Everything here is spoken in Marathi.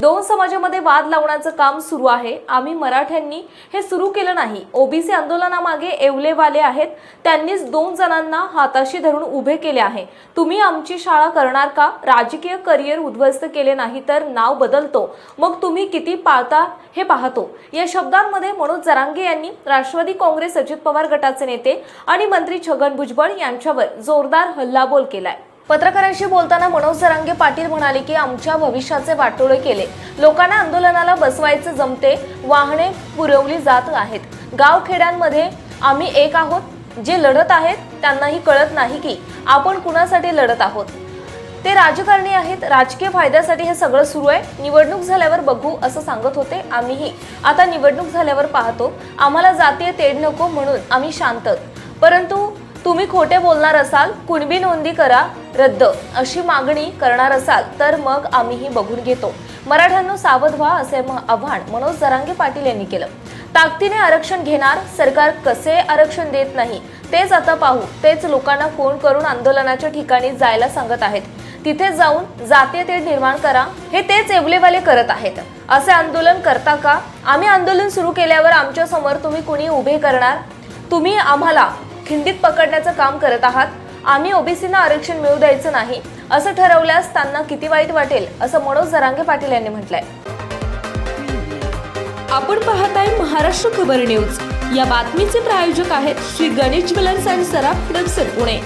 दोन समाजामध्ये वाद लावण्याचं काम सुरू आहे. आम्ही मराठ्यांनी हे सुरू केलं नाही. ओबीसी आंदोलनामागे एवलेवाले आहेत. त्यांनीच दोन जणांना हाताशी धरून उभे केले आहे. तुम्ही आमची शाळा करणार का? राजकीय करिअर उद्ध्वस्त केले नाही तर नाव बदलतो. मग तुम्ही किती पाळता हे पाहतो. या शब्दांमध्ये मनोज जरांगे यांनी राष्ट्रवादी काँग्रेस अजित पवार गटाचे नेते आणि मंत्री छगन भुजबळ यांच्यावर जोरदार हल्लाबोल केलाय. पत्रकारांशी बोलताना मनोज सरांगे पाटील म्हणाले की आमच्या भविष्याचे वाटोळे केले. लोकांना आंदोलनाला बसवायचे जमते वाहने पुरवली जात आहेत. गाव खेड्यांमध्ये आम्ही एक आहोत. जे लढत आहेत त्यांनाही कळत नाही की आपण कुणासाठी लढत आहोत. ते राजकारणी आहेत. राजकीय फायद्यासाठी हे सगळं सुरू आहे. निवडणूक झाल्यावर बघू असं सांगत होते आम्हीही. आता निवडणूक झाल्यावर पाहतो. आम्हाला जातीय तेढ नको म्हणून आम्ही शांत परंतु तुम्ही खोटे बोलणार असाल कुणबी नोंदी करा रद्द अशी मागणी करणार असाल तर मग आम्हीही बघून घेतो. मराठ्यांनो सावध व्हा असे आव्हान मनोज जरांगे पाटील यांनी केलं. ताकदीने आरक्षण घेणार सरकार कसे आरक्षण देत नाही तेच आता पाहू. तेच लोकांना फोन करून आंदोलनाच्या ठिकाणी जायला सांगत आहेत. तिथे जाऊन जाते ते निर्माण करा हे तेच एवलेवाले करत आहेत. असे आंदोलन करता का? आम्ही आंदोलन सुरू केल्यावर आमच्यासमोर तुम्ही कुणी उभे करणार? तुम्ही आम्हाला खिंडीत पकडण्याचं काम करत आहात. आम्ही ओबीसीना आरक्षण मिळू द्यायचं नाही असं ठरवल्यास त्यांना किती वाईट वाटेल असं मनोज जरांगे पाटील यांनी म्हटलंय. आपण पाहताय महाराष्ट्र खबर न्यूज. या बातमीचे प्रायोजक आहेत श्री गणेश ज्वेलर्स अँड सराफ हडपसर पुणे.